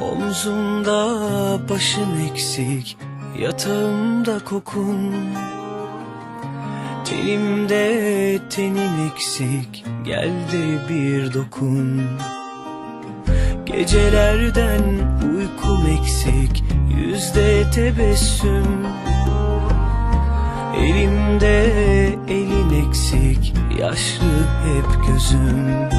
Omzumda başın eksik Yatağımda kokun. Tenimde tenin eksik Gel de bir dokun. Gecelerden uykum eksik Yüzde tebessüm. Elimde elin eksik Yaşlı hep gözüm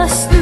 yaşlı